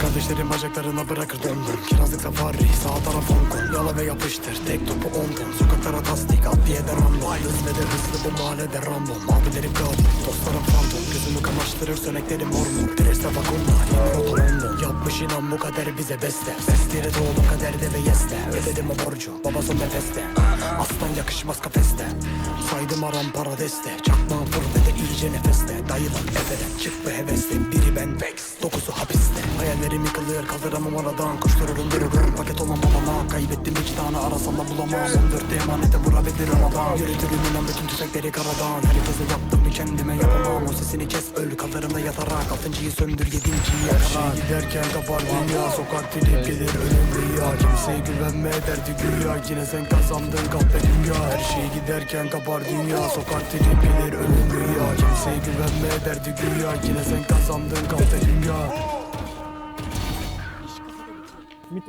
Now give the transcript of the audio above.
Kardeşlerim bacaklarına bırakır döndüm Kirazlık safari sağ taraf Hong Kong Yala ve yapıştır tek topu ondan Sokaklara tasdik adliyede random Hız ve de hızlı bu mahallede random Abilerim katil Söneklerim mormor Preste vakumla yeni rota London Yapmış inan bu kader bize beste. Sesleri doğdu kaderde ve yeste. Ödedim o borcu. Baba son nefeste. Aslan yakışmaz kafeste. Saydım aram para deste. Çakmağım fır ve de iyice nefeste. Dayılan efeden çık bu hevesten Biri ben. Vex dokuzu hapiste. Hayallerim yıkılıyor kaldıramam oradan Koştururum dururum paket olmam Kaybettim da bulamam 14 emanete vurabilirim adam. Yürütürüm inan bütün tüfekleri karadan. Herkese yaptım bir kendime yapamam. O sesini kes öl kallarımda yatarak. Altıncıyı söndür yedinciyi yakarak. giderken kapar dünya Sokak trip gelir ölüm rüya. Kimseye güvenme derdi güya. Yine sen kazandın kahpe dünya. Her şey giderken kapar dünya. Sokak trip gelir ölüm rüya. Kimseye güvenme derdi güya. Yine sen kazandın kahpe dünya. Mit